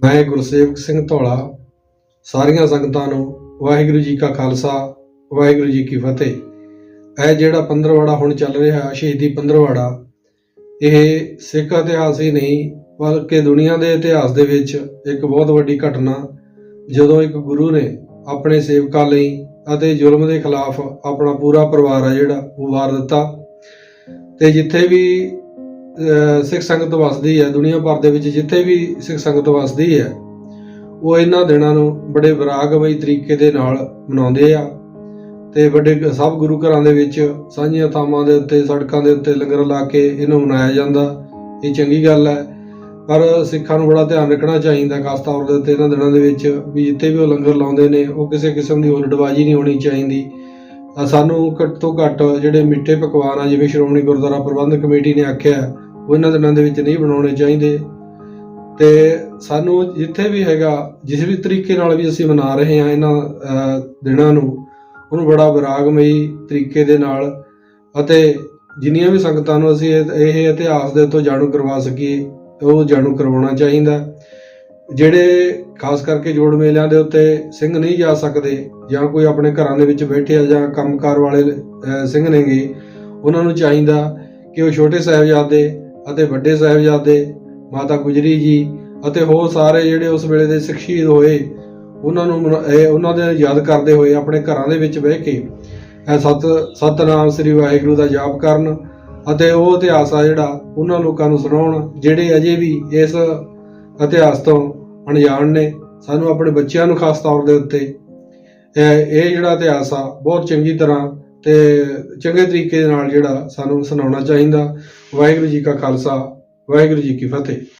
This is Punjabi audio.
ਮੈਂ ਗੁਰਸੇਵਕ ਸਿੰਘ ਧੌਲਾ, ਸਾਰੀਆਂ ਸੰਗਤਾਂ ਨੂੰ ਵਾਹਿਗੁਰੂ ਜੀ ਕਾ ਖਾਲਸਾ, ਵਾਹਿਗੁਰੂ ਜੀ ਕੀ ਫਤਿਹ। ਇਹ ਜਿਹੜਾ ਪੰਦਰਵਾੜਾ ਹੁਣ ਚੱਲ ਰਿਹਾ, ਸ਼ਹੀਦੀ ਪੰਦਰਵਾੜਾ, ਇਹ ਸਿੱਖ ਇਤਿਹਾਸ ਹੀ ਨਹੀਂ, ਬਲਕਿ ਦੁਨੀਆ ਦੇ ਇਤਿਹਾਸ ਦੇ ਵਿੱਚ ਇੱਕ ਬਹੁਤ ਵੱਡੀ ਘਟਨਾ, ਜਦੋਂ ਇੱਕ ਗੁਰੂ ਨੇ ਆਪਣੇ ਸੇਵਕਾਂ ਲਈ ਅਤੇ ਜ਼ੁਲਮ ਦੇ ਖਿਲਾਫ ਆਪਣਾ ਪੂਰਾ ਪਰਿਵਾਰ ਆ ਜਿਹੜਾ, ਉਹ ਵਾਰ ਦਿੱਤਾ। ਤੇ ਜਿੱਥੇ ਵੀ ਸਿੱਖ ਸੰਗਤ ਵਸਦੀ ਹੈ, ਦੁਨੀਆ ਭਰ ਦੇ ਵਿੱਚ ਜਿੱਥੇ ਵੀ ਸਿੱਖ ਸੰਗਤ ਵਸਦੀ ਹੈ, ਉਹ ਇਹਨਾਂ ਦਿਨਾਂ ਨੂੰ ਬੜੇ ਵਿਰਾਗਮਈ ਤਰੀਕੇ ਦੇ ਨਾਲ ਮਨਾਉਂਦੇ ਆ ਤੇ ਵੱਡੇ ਸਭ ਗੁਰੂ ਘਰਾਂ ਦੇ ਵਿੱਚ ਸਾਂਝੀਆਂ ਥਾਵਾਂ ਦੇ ਉੱਤੇ, ਸੜਕਾਂ ਦੇ ਉੱਤੇ ਲੰਗਰ ਲਾ ਕੇ ਇਹਨੂੰ ਮਨਾਇਆ ਜਾਂਦਾ। ਇਹ ਚੰਗੀ ਗੱਲ ਹੈ। ਪਰ ਸਿੱਖਾਂ ਨੂੰ ਬੜਾ ਧਿਆਨ ਰੱਖਣਾ ਚਾਹੀਦਾ ਖਾਸ ਤੌਰ ਦੇ ਉੱਤੇ ਇਹਨਾਂ ਦਿਨਾਂ ਦੇ ਵਿੱਚ ਵੀ ਜਿੱਥੇ ਵੀ ਉਹ ਲੰਗਰ ਲਾਉਂਦੇ ਨੇ, ਉਹ ਕਿਸੇ ਕਿਸਮ ਦੀ ਉਲਟਬਾਜ਼ੀ ਨਹੀਂ ਹੋਣੀ ਚਾਹੀਦੀ। ਸਾਨੂੰ ਘੱਟ ਤੋਂ ਘੱਟ ਜਿਹੜੇ ਮਿੱਠੇ ਪਕਵਾਨ ਆ, ਜਿਵੇਂ ਸ਼੍ਰੋਮਣੀ ਗੁਰਦੁਆਰਾ ਪ੍ਰਬੰਧਕ ਕਮੇਟੀ ਨੇ ਆਖਿਆ ਉਹ ਇਹਨਾਂ ਦਿਨਾਂ ਦੇ ਵਿੱਚ ਨਹੀਂ ਬਣਾਉਣੇ ਚਾਹੀਦੇ। ਤੇ ਸਾਨੂੰ ਜਿੱਥੇ ਵੀ ਹੈਗਾ, ਜਿਸ ਵੀ ਤਰੀਕੇ ਨਾਲ ਵੀ ਅਸੀਂ ਮਨਾ ਰਹੇ ਹਾਂ ਇਹਨਾਂ ਦਿਨਾਂ ਨੂੰ, ਉਹਨੂੰ ਬੜਾ ਵਿਰਾਗਮਈ ਤਰੀਕੇ ਦੇ ਨਾਲ ਅਤੇ ਜਿੰਨੀਆਂ ਵੀ ਸੰਗਤਾਂ ਨੂੰ ਅਸੀਂ ਇਹ ਇਹ ਇਤਿਹਾਸ ਦੇ ਤੋਂ ਜਾਣੂ ਕਰਵਾ ਸਕੀਏ, ਉਹ ਜਾਣੂ ਕਰਵਾਉਣਾ ਚਾਹੀਦਾ। ਜਿਹੜੇ ਖਾਸ ਕਰਕੇ ਜੋੜ ਮੇਲਿਆਂ ਦੇ ਉੱਤੇ ਸਿੰਘ ਨਹੀਂ ਜਾ ਸਕਦੇ ਜਾਂ ਕੋਈ ਆਪਣੇ ਘਰਾਂ ਦੇ ਵਿੱਚ ਬੈਠੇ ਆ ਜਾਂ ਕੰਮਕਾਰ ਵਾਲੇ ਸਿੰਘ ਨੇਗੇ, ਉਹਨਾਂ ਨੂੰ ਚਾਹੀਦਾ ਕਿ ਉਹ ਛੋਟੇ ਸਾਹਿਬਜ਼ਾਦੇ ਅਤੇ ਵੱਡੇ ਸਾਹਿਬਜ਼ਾਦੇ ਮਾਤਾ ਗੁਜਰੀ ਜੀ ਅਤੇ ਹੋਰ ਸਾਰੇ ਜਿਹੜੇ ਉਸ ਵੇਲੇ ਦੇ ਸਿੱਖ ਸ਼ਹੀਦ ਹੋਏ, ਉਹਨਾਂ ਨੂੰ ਮਨਾ- ਇਹ ਉਹਨਾਂ ਦੇ ਯਾਦ ਕਰਦੇ ਹੋਏ ਆਪਣੇ ਘਰਾਂ ਦੇ ਵਿੱਚ ਬਹਿ ਕੇ ਇਹ ਸਤ, ਸਤਨਾਮ ਸ੍ਰੀ ਵਾਹਿਗੁਰੂ ਦਾ ਜਾਪ ਕਰਨ ਅਤੇ ਉਹ ਇਤਿਹਾਸ ਆ ਜਿਹੜਾ ਉਹਨਾਂ ਲੋਕਾਂ ਨੂੰ ਸੁਣਾਉਣ, ਜਿਹੜੇ ਅਜੇ ਵੀ ਇਸ ਇਤਿਹਾਸ ਤੋਂ ਅਣਜਾਣ ਨੇ, ਸਾਨੂੰ ਆਪਣੇ ਬੱਚਿਆਂ ਨੂੰ ਖਾਸ ਤੌਰ ਦੇ ਉੱਤੇ ਇਹ ਇਹ ਜਿਹੜਾ ਇਤਿਹਾਸ ਆ, ਬਹੁਤ ਚੰਗੀ ਤਰ੍ਹਾਂ ਤੇ ਚੰਗੇ ਤਰੀਕੇ ਦੇ ਨਾਲ ਜਿਹੜਾ ਸਾਨੂੰ ਸੁਣਾਉਣਾ ਚਾਹੀਦਾ। ਵਾਹਿਗੁਰੂ ਜੀ ਕਾ ਖਾਲਸਾ, ਵਾਹਿਗੁਰੂ ਜੀ ਕੀ ਫਤਿਹ।